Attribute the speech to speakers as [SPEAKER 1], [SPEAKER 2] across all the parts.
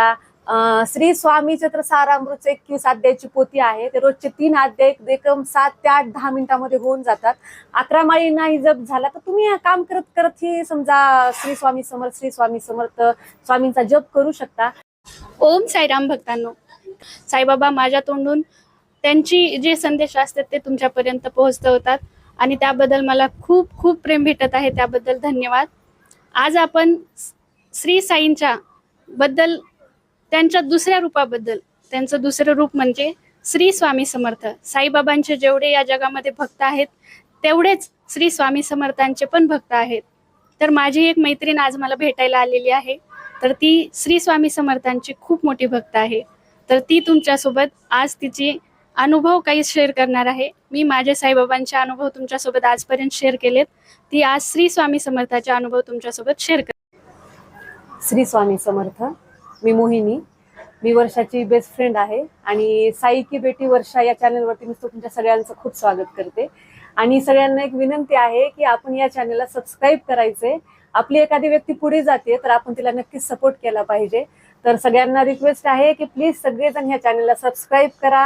[SPEAKER 1] अं, श्री स्वामी चत्र सारामृत एकवीस अध्यायाची पोती आहे. ते रोजचे तीन अध्याय एकदम सात ते आठ दहा मिनिटामध्ये होऊन जातात. अकरा माळी नाही जप झाला तर तुम्ही काम करत करत ही समजा श्री स्वामी समर्थ श्री स्वामी समर्थ स्वामींचा जप करू शकता.
[SPEAKER 2] ओम साईराम भक्तांनो साईबाबा माझ्या तोंडून त्यांची जे संदेश असतात ते तुमच्यापर्यंत पोहोचवतात आणि त्याबद्दल मला खूप खूप प्रेम भेटत आहे. त्याबद्दल धन्यवाद. आज आपण श्री साईंच्या बद्दल त्यांच्या दुसऱ्या रूपाबद्दल. त्यांचं दुसरं रूप म्हणजे श्री स्वामी समर्थ. साईबाबांचे जेवढे या जगामध्ये भक्त आहेत तेवढेच श्री स्वामी समर्थांचे पण भक्त आहेत. तर माझी एक मैत्रीण आज मला भेटायला आलेली आहे. तर ती श्री स्वामी समर्थांची खूप मोठी भक्त आहे. तर ती तुमच्यासोबत आज तिची अनुभव काही शेअर करणार आहे. मी माझे साईबाबांचे अनुभव तुमच्यासोबत आजपर्यंत शेअर केलेत. ती आज श्री स्वामी समर्थाचे अनुभव तुमच्यासोबत शेअर कर
[SPEAKER 1] श्री स्वामी समर्थ. मी मोहिनी. मी वर्षाची बेस्ट फ्रेंड आहे आणि साई की बेटी वर्षा या चॅनलवरती मी तुमच्या सगळ्यांचं खूप स्वागत करते. आणि सगळ्यांना एक विनंती आहे की आपण या चॅनलला सबस्क्राईब करायचे आपली एखादी व्यक्ती पुढे जाते तर आपण तिला नक्कीच सपोर्ट केला पाहिजे. तर सगळ्यांना रिक्वेस्ट आहे की प्लीज सगळेजण ह्या चॅनलला सबस्क्राईब करा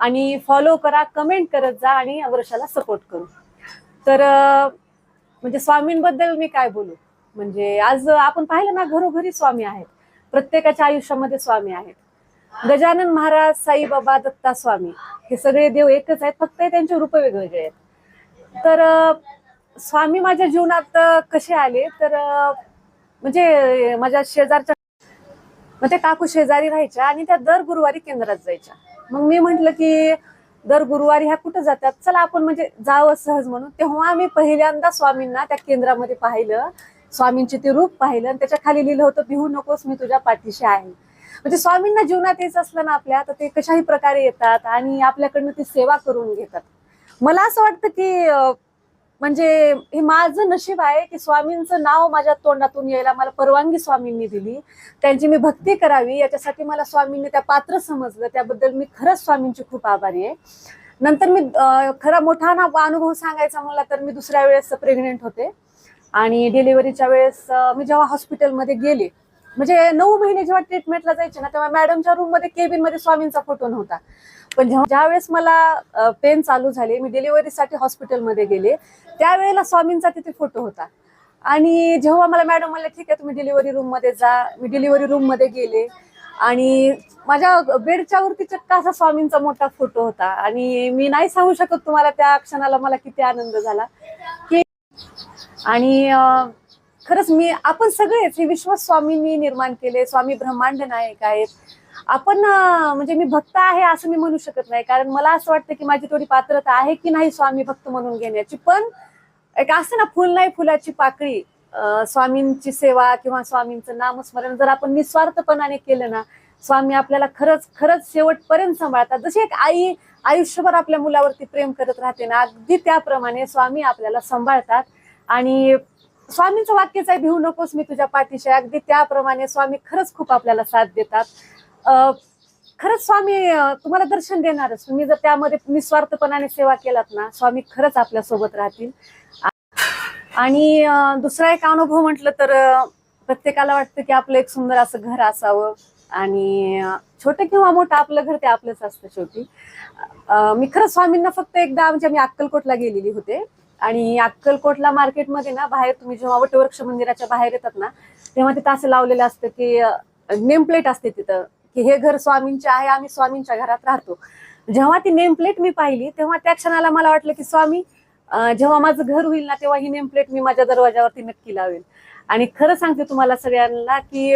[SPEAKER 1] आणि फॉलो करा कमेंट करत जा आणि वर्षाला सपोर्ट करू. तर म्हणजे स्वामींबद्दल मी काय बोलू? म्हणजे आज आपण पाहिलं ना घरोघरी स्वामी आहेत. प्रत्येकाच्या आयुष्यामध्ये स्वामी आहेत. गजानन महाराज साईबाबा दत्ता स्वामी हे सगळे देव एकच आहेत फक्त त्यांचे रूप वेगवेगळे आहेत. तर स्वामी माझ्या जीवनात कसे आले? तर म्हणजे माझ्या शेजारच्या मग त्या काकू शेजारी राहायच्या आणि त्या दर गुरुवारी केंद्रात जायच्या. मग मी म्हंटल की दर गुरुवारी ह्या कुठं जातात? चला आपण म्हणजे जावं सहज म्हणून. तेव्हा आम्ही पहिल्यांदा स्वामींना त्या केंद्रामध्ये पाहिलं. स्वामींचे ते रूप पाहिलं आणि त्याच्याखाली लिहिलं होतं भिवू नकोस मी तुझ्या पाठीशी आहे. म्हणजे स्वामींना जीवनात यायचं असलं ना आपल्या तर ते कशाही प्रकारे येतात आणि आपल्याकडनं ती सेवा करून घेतात. मला असं वाटतं की म्हणजे हे माझं नशीब आहे की स्वामींचं नाव माझ्या तोंडातून यायला मला परवानगी स्वामींनी दिली. त्यांची मी भक्ती करावी याच्यासाठी मला स्वामींनी त्या पात्र समजलं. त्याबद्दल मी खरंच स्वामींची खूप आभारी आहे. नंतर मी खरा मोठा ना अनुभव सांगायचा म्हणला तर मी दुसऱ्या वेळेस प्रेग्नेंट होते. आणि डिलिव्हरीच्या वेळेस मी जेव्हा हॉस्पिटलमध्ये गेले म्हणजे नऊ महिने जेव्हा ट्रीटमेंटला जायचे ना तेव्हा मॅडमच्या रूममध्ये केबिनमध्ये स्वामींचा फोटो नव्हता. पण जेव्हा ज्यावेळेस मला पेन चालू झाले मी डिलिव्हरीसाठी हॉस्पिटलमध्ये गेले त्यावेळेला स्वामींचा तिथे फोटो होता. आणि जेव्हा मला मॅडम म्हणले ठीक आहे तुम्ही डिलिव्हरी रूममध्ये जा. मी डिलिव्हरी रूममध्ये गेले. आणि माझ्या बेडच्या वरती चक्क असा स्वामींचा मोठा फोटो होता. आणि मी नाही सांगू शकत तुम्हाला त्या क्षणाला मला किती आनंद झाला. की आणि खरंच मी आपण सगळेच हे विश्व स्वामींनी निर्माण केले स्वामी ब्रह्मांड नायक आहेत. आपण म्हणजे मी भक्त आहे असं मी म्हणू शकत नाही. कारण मला असं वाटतं की माझी थोडी पात्रता आहे की नाही स्वामी भक्त म्हणून घेण्याची. पण एक असं ना फुल नाही फुलाची पाकळी स्वामींची सेवा किंवा स्वामींचं नामस्मरण जर आपण निस्वार्थपणाने केलं ना स्वामी आपल्याला खरंच खरंच शेवटपर्यंत सांभाळतात. जशी एक आई आयुष्यभर आपल्या मुलावरती प्रेम करत राहते ना अगदी त्याप्रमाणे स्वामी आपल्याला सांभाळतात. आणि स्वामींचं वाक्यच आहे भिवू नकोस मी तुझ्या पाठीशी अगदी त्याप्रमाणे स्वामी खरंच खूप आपल्याला साथ देतात. खरंच स्वामी तुम्हाला दर्शन देणारच. तुम्ही जर त्यामध्ये निस्वार्थपणाने सेवा केलात ना स्वामी खरंच आपल्यासोबत राहतील. आणि दुसरा एक अनुभव म्हटलं तर प्रत्येकाला वाटतं की आपलं एक सुंदर असं घर असावं. आणि छोटं किंवा मोठं आपलं घर ते आपलंच असतं शेवटी. मी खरंच स्वामींना फक्त एकदा म्हणजे मी अक्कलकोटला गेलेली होते. आणि अक्कलकोटला मार्केटमध्ये ना बाहेर तुम्ही जेव्हा वटवृक्ष मंदिराच्या बाहेर येतात ना तेव्हा तिथं असं लावलेलं असतं की नेम प्लेट असते तिथं की हे घर स्वामींचे आहे आम्ही स्वामींच्या घरात राहतो. जेव्हा ती नेम प्लेट मी पाहिली तेव्हा त्या क्षणाला मला वाटलं की स्वामी जेव्हा माझं घर होईल ना तेव्हा ही नेम प्लेट मी माझ्या दरवाजावरती नक्की लावेल. आणि खरं सांगते तुम्हाला सगळ्यांना की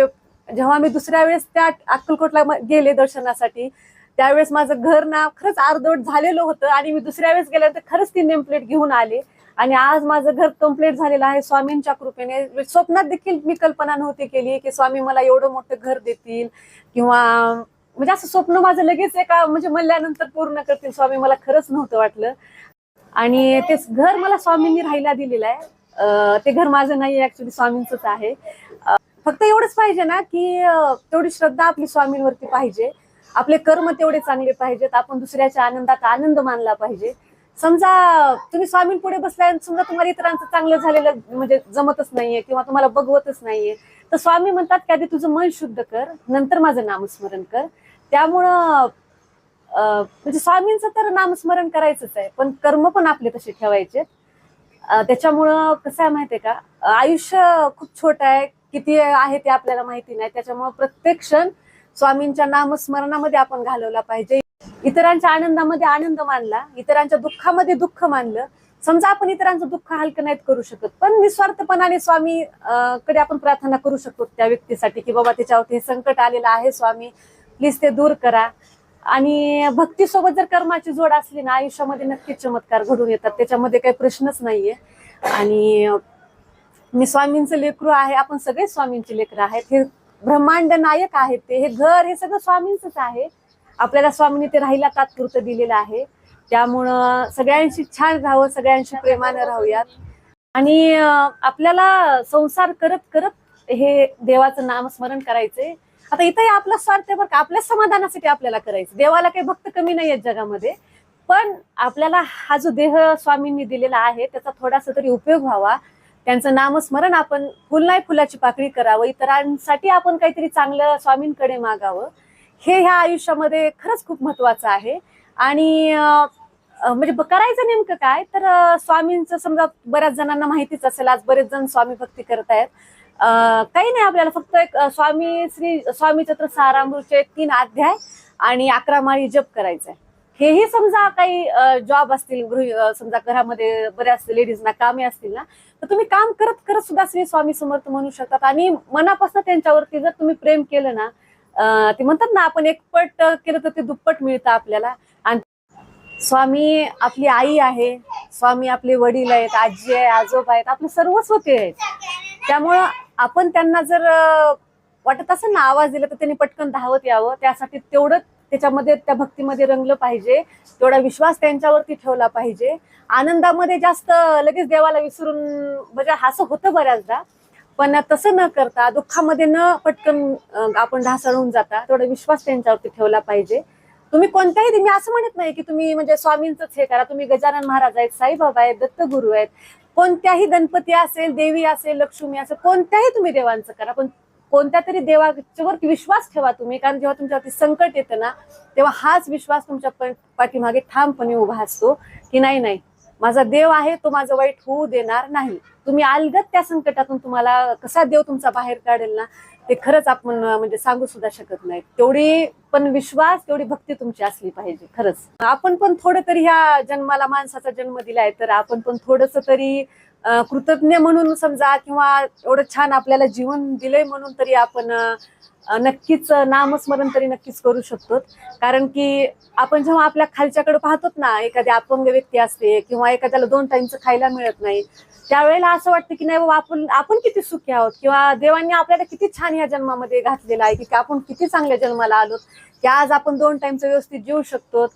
[SPEAKER 1] जेव्हा मी दुसऱ्या वेळेस त्या अक्कलकोटला गेले दर्शनासाठी त्यावेळेस माझं घर ना खरंच अर्धवट झालेलं होतं आणि मी दुसऱ्या वेळेस गेल्यानंतर खरंच ती नेम प्लेट घेऊन आले. आणि आज माझं घर कंप्लीट झालेलं आहे. स्वामींच्या कृपेने स्वप्नात देखील मी कल्पना नव्हती केली की स्वामी मला एवढं मोठं घर देतील किंवा म्हणजे असं स्वप्न माझं लगेच एका म्हणजे म्हणल्यानंतर पूर्ण करतील. स्वामी मला खरंच नव्हतं वाटलं. आणि ते घर मला स्वामींनी राहायला दिलेलं आहे. ते घर माझं नाही ऍक्च्युली स्वामींचंच आहे. फक्त एवढंच पाहिजे ना की तेवढी श्रद्धा आपली स्वामींवरती पाहिजे. आपले कर्म तेवढे चांगले पाहिजेत. आपण दुसऱ्याच्या आनंदात आनंद मानला पाहिजे. समजा तुम्ही स्वामींपुढे बसलाय आणि समजा तुम्हाला इतरांचं चांगलं झालेलं म्हणजे जमतच नाहीये किंवा तुम्हाला बघवतच नाहीये तर स्वामी म्हणतात की आधी तुझं मन शुद्ध कर नंतर माझं नामस्मरण कर. त्यामुळं म्हणजे स्वामींचं तर नामस्मरण करायचंच आहे पण कर्म पण आपले तसे ठेवायचे. त्याच्यामुळं कसं आहे माहितीये का? आयुष्य खूप छोटं आहे किती आहे ते आपल्याला माहिती नाही त्याच्यामुळं प्रत्येक क्षण स्वामींच्या नामस्मरणामध्ये आपण घालवला पाहिजे. इतरांच्या आनंदामध्ये आनंद मानला इतरांच्या दुःखामध्ये दुःख मानलं. समजा आपण इतरांचं दुःख हलकं नाहीत करू शकत पण निस्वार्थपणाने स्वामी कडे आपण प्रार्थना करू शकतो त्या व्यक्तीसाठी की बाबा त्याच्यावरती हे संकट आलेलं आहे स्वामी प्लीज ते दूर करा. आणि भक्तीसोबत जर कर्माची जोड असली ना आयुष्यामध्ये नक्कीच चमत्कार घडून येतात त्याच्यामध्ये काही प्रश्नच नाहीये. आणि मी स्वामींचं लेकरू आहे आपण सगळे स्वामींचे लेकरं आहेत हे ब्रह्मांड नायक आहेत ते हे घर हे सगळं स्वामींचंच आहे. आपल्याला स्वामींनी ते राहिला तात्पुरतं दिलेलं आहे. त्यामुळं सगळ्यांशी छान राहावं सगळ्यांशी प्रेमानं राहूयात. आणि आपल्याला संसार करत करत हे देवाचं नामस्मरण करायचंय. आता इथंही आपला स्वार्थ बरं का आपल्या समाधानासाठी आपल्याला करायचं. देवाला काही भक्त कमी नाही आहेत जगामध्ये. पण आपल्याला हा जो देह स्वामींनी दिलेला आहे त्याचा थोडासा तरी उपयोग व्हावा. त्यांचं नामस्मरण आपण फुल नाही फुलाची पाकळी करावं. इतरांसाठी आपण काहीतरी चांगलं स्वामींकडे मागावं. हे ह्या आयुष्यामध्ये खरंच खूप महत्वाचं आहे. आणि म्हणजे ब- करायचं नेमकं काय? तर स्वामींचं समजा बऱ्याच जणांना माहितीच असेल आज बरेच जण स्वामी भक्ती करतायत आहेत. काही नाही आपल्याला फक्त एक स्वामी श्री स्वामी चत्र सारामृतचे तीन अध्याय आणि अकरा माळी जप करायचंय. आहे हेही समजा काही जॉब असतील गृह समजा घरामध्ये बऱ्याच लेडीजना कामे असतील ना तर तुम्ही काम करत करत सुद्धा श्री स्वामी समर्थ म्हणू शकतात. आणि मनापासून त्यांच्यावरती जर तुम्ही प्रेम केलं ना ते म्हणतात ना आपण एक पट केलं तर ते दुप्पट मिळतं आपल्याला. आणि स्वामी आपली आई आहे स्वामी आपले वडील आहेत आजी आहे आजोबा आहेत आपले सर्वस्व ते आहेत. त्यामुळं आपण त्यांना जर वाटत असं ना आवाज दिला तर त्यांनी पटकन धावत यावं. त्यासाठी तेवढं त्याच्यामध्ये त्या भक्तीमध्ये रंगलं पाहिजे. तेवढा विश्वास त्यांच्यावरती ठेवला पाहिजे. आनंदामध्ये जास्त लगेच देवाला विसरून म्हणजे हास होतं बऱ्याचदा. पण तसं न करता दुःखामध्ये न पटकन आपण ढासळून जाता तेवढा विश्वास त्यांच्यावरती ठेवला पाहिजे. तुम्ही कोणत्याही मी असं म्हणत नाही की तुम्ही म्हणजे स्वामींचंच हे करा तुम्ही गजानन महाराज आहेत साईबाबा आहेत दत्तगुरु आहेत. कोणत्याही गणपती असेल देवी असेल लक्ष्मी असेल कोणत्याही तुम्ही देवांचं करा पण कोणत्या तरी देवाच्यावर विश्वास ठेवा तुम्ही कारण जेव्हा तुमच्यावरती संकट येतं ना तेव्हा हाच विश्वास तुमच्या पाठीमागे ठामपणे उभा असतो की नाही नाही. माझा देव आहे तो माझं वाईट होऊ देणार नाही. तुम्ही अलगत त्या संकटातून तुम्हाला कसा देव तुमचा बाहेर काढेल ना ते खरंच आपण म्हणजे सांगू सुद्धा शकत नाही. तेवढी पण विश्वास तेवढी भक्ती तुमची असली पाहिजे खरंच. आपण पण थोडं तरी ह्या जन्माला माणसाचा जन्म दिलाय तर आपण पण थोडस तरी कृतज्ञ म्हणून समजा किंवा एवढं छान आपल्याला जीवन दिलंय म्हणून तरी आपण नक्कीच नामस्मरण तरी नक्कीच करू शकतो कारण की आपण जेव्हा आपल्या खालच्याकडे पाहतो ना एखादी अपंग व्यक्ती असते किंवा एखाद्याला दोन टाइमचं खायला मिळत नाही त्यावेळेला असं वाटतं की नाही बाबा आपण आपण किती सुखी आहोत किंवा देवांनी आपल्याला किती छान या जन्मामध्ये घातलेलं आहे की आपण किती चांगल्या जन्माला आलोत की आज आपण दोन टाइमचं व्यवस्थित जेवू शकतो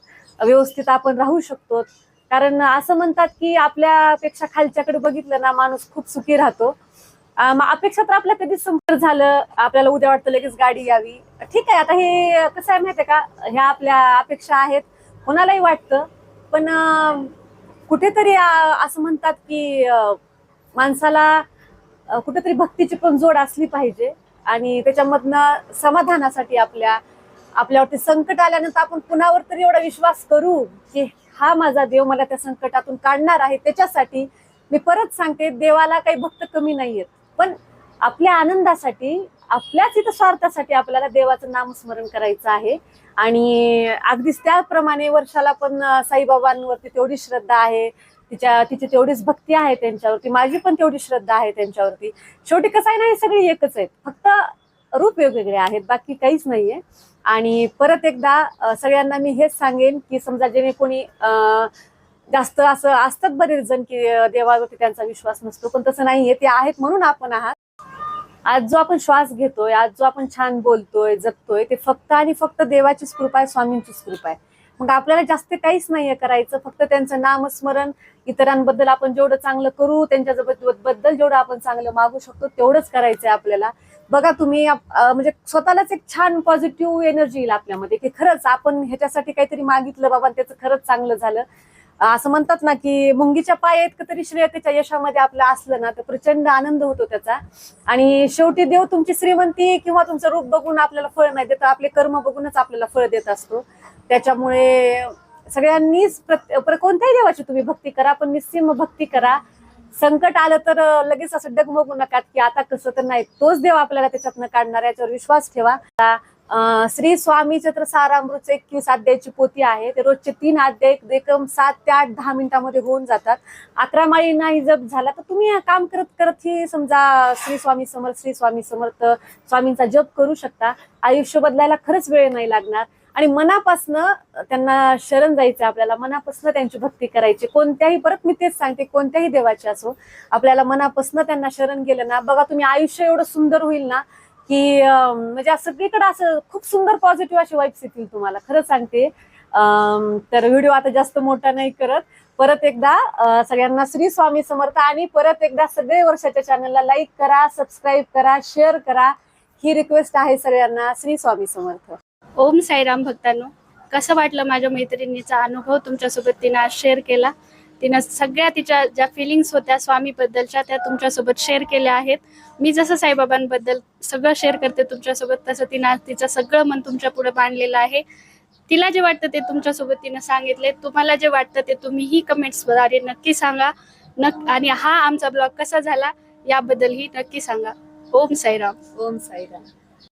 [SPEAKER 1] व्यवस्थित आपण राहू शकतो कारण असं म्हणतात की आपल्यापेक्षा खालच्याकडे बघितलं ना माणूस खूप सुखी राहतो. अपेक्षा तर आपल्या कधीच संपर्क झालं. आपल्याला उद्या वाटतं लगेच गाडी यावी. ठीक आहे आता हे कसं आहे माहितीये का? ह्या आपल्या अपेक्षा आहेत. कोणालाही वाटतं. पण कुठेतरी असं म्हणतात की माणसाला कुठेतरी भक्तीची पण जोड असली पाहिजे. आणि त्याच्यामधनं समाधानासाठी आपल्या आपल्यावरती संकट आल्यानंतर आपण कुणावर तरी एवढा विश्वास करू की हा माझा देव मला त्या संकटातून काढणार आहे. त्याच्यासाठी मी परत सांगते देवाला काही भक्त कमी नाहीयेत. पण आपल्या आनंदासाठी आपल्याच इथं स्वार्थासाठी आपल्याला देवाचं नामस्मरण करायचं आहे. आणि अगदीच त्याप्रमाणे वर्षाला पण साईबाबांवरती तेवढी श्रद्धा आहे. तिच्या तिची तेवढीच भक्ती आहे त्यांच्यावरती. माझी पण तेवढी श्रद्धा आहे त्यांच्यावरती. शेवटी कसं आहे ना हे सगळी एकच आहेत. फक्त रूप वेगवेगळे आहेत बाकी काहीच नाहीये. आणि परत एकदा सगळ्यांना मी हेच सांगेन की समजा जेणे कोणी जास्त असं असतात बरेच जण की देवावरती त्यांचा विश्वास नसतो. पण तसं नाहीये ते आहेत म्हणून आपण आहात. आज जो आपण श्वास घेतोय आज जो आपण छान बोलतोय जगतोय ते फक्त आणि फक्त देवाचीच कृपा आहे स्वामींचीच कृपा आहे. मग आपल्याला जास्त काहीच नाहीये करायचं फक्त त्यांचं नामस्मरण इतरांबद्दल आपण जेवढं चांगलं करू त्यांच्या बद्दल जेवढं आपण चांगलं मागू शकतो तेवढंच करायचंय आपल्याला. बघा तुम्ही म्हणजे स्वतःलाच एक छान पॉझिटिव्ह एनर्जी येईल आपल्यामध्ये की खरंच आपण ह्याच्यासाठी काहीतरी मागितलं बाबा त्याचं खरंच चांगलं झालं. असं म्हणतात ना की मुंगीच्या पाय इतकं तरी श्रेयतेच्या यशामध्ये आपलं असलं ना तर प्रचंड आनंद होतो त्याचा. आणि शेवटी देव तुमची श्रीमंती किंवा तुमचं रूप बघून आपल्याला फळ नाही देत आपले कर्म बघूनच आपल्याला फळ देत असतो. त्याच्यामुळे सगळ्यांनीच प्र- कोणत्याही देवाची तुम्ही भक्ती करा पण निस्सीम भक्ती करा. संकट आलं तर लगेच असं डगमगू नका की आता कसं तर नाही तोच देव आपल्याला त्याच्यातनं काढणार याच्यावर विश्वास ठेवा. श्री स्वामी चत्र सारामृत एकवीस अध्यायाची पोती आहे. ते रोजचे तीन अध्याय एकम सात ते आठ दहा मिनिटामध्ये होऊन जातात. अकरा माळी नाही जप झाला तर तुम्ही काम करत करत ही समजा श्री स्वामी समर्थ श्री स्वामी समर्थ स्वामींचा जप करू शकता. आयुष्य बदलायला खरंच वेळ नाही लागणार. आणि मनापासनं त्यांना शरण जायचं आपल्याला. मनापासनं त्यांची भक्ती करायची. कोणत्याही परत मी तेच सांगते कोणत्याही देवाची असो आपल्याला मनापासनं त्यांना शरण गेलं ना बघा तुम्ही आयुष्य एवढं सुंदर होईल ना की म्हणजे असं सगळीकडे असं खूप सुंदर पॉझिटिव्ह अशी वाईब्स येतील तुम्हाला. खरं सांगते. तर व्हिडिओ आता जास्त मोठा नाही करत. परत एकदा सगळ्यांना श्री स्वामी समर्थ आणि परत एकदा सगळे वर्षाच्या चॅनलला लाईक करा सबस्क्राईब करा शेअर करा. ही रिक्वेस्ट आहे सगळ्यांना. श्री स्वामी समर्थ.
[SPEAKER 2] ओम साईराम भक्तांनो कसं वाटलं माझ्या मैत्रिणीचा अनुभव? तुमच्यासोबत तिनं आज शेअर केला. तिनं सगळ्या तिच्या ज्या फिलिंग्स होत्या स्वामीबद्दलच्या त्या तुमच्यासोबत शेअर केल्या आहेत. मी जसं साईबाबांबद्दल सगळं शेअर करते तुमच्यासोबत तसं तिनं तिचं सगळं मन तुमच्यापुढे मांडलेलं आहे. तिला जे वाटतं ते तुमच्यासोबत तिनं सांगितले. तुम्हाला जे वाटतं ते तुम्हीही कमेंट्सद्वारे नक्की सांगा. नक आणि हा आमचा ब्लॉग कसा झाला याबद्दलही नक्की सांगा. ओम साईराम.
[SPEAKER 1] ओम साईराम.